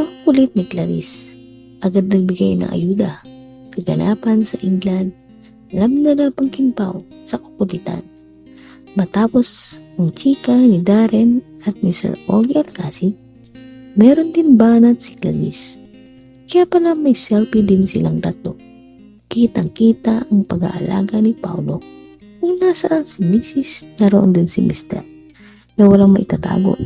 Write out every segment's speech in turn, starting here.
Ang kulit ni Clarice. Agad nagbigay ng ayuda. Kaganapan sa England. Alam na na pagkimpaw sa kukulitan. Matapos ang chika ni Darren at ni Sir Ogie Alcacid, meron din banat si Clarice. Kaya pala may selfie din silang tatlo. Kitang-kita ang pag-aalaga ni Paolo. Kung nasaan si Mrs. naroon din si Mr. na walang maitatago.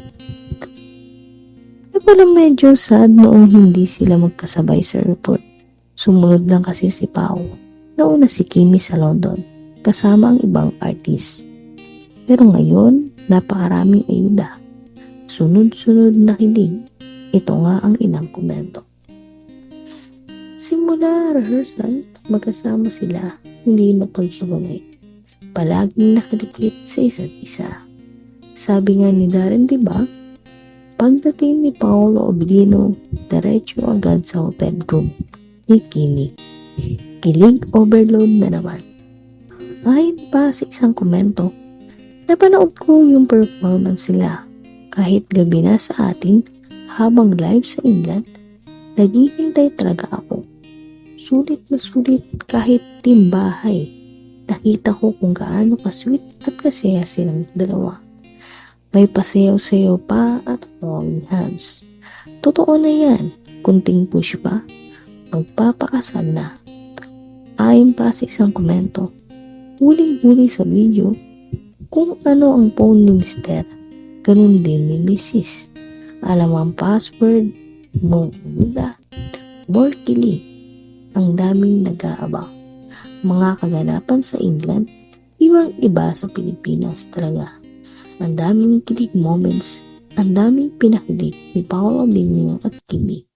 Kaya pala medyo sad noong hindi sila magkasabay sa airport. Sumunod lang kasi si Pao. Nauna si Kimi sa London, kasama ang ibang artist. Pero ngayon, napakaraming ayuda. Sunod-sunod na kilig. Ito nga ang inang komento. Simula rehearsal, magkasama sila, hindi napaghiwalay. Palaging nakadikit sa isa't isa. Sabi nga ni Darren, di ba? Pagdating ni Paolo Obilino, diretso agad sa hotel room ni Kimi. Kilig overload na naman. Ayon pa sa isang komento, napanood ko yung performance nila kahit gabi na sa atin habang live sa England, naghihintay talaga ako. Sulit na sulit kahit team bahay. Nakita ko kung gaano ka-sweet at kasaya silang dalawa. May pasayaw-sayaw pa at holding hands. Totoo na yan, kunting push pa, magpapakasal na. Ayon pa sa isang komento, huling-huli sa video, kung ano ang phone ni Mr. Ganun din ni Mrs. Alam ang password, more muda, more. Ang daming nag-aabang. Mga kaganapan sa England, ibang iba sa Pilipinas talaga. Ang daming kilig moments, ang daming pinakilig ni Paolo Bino at Kimi.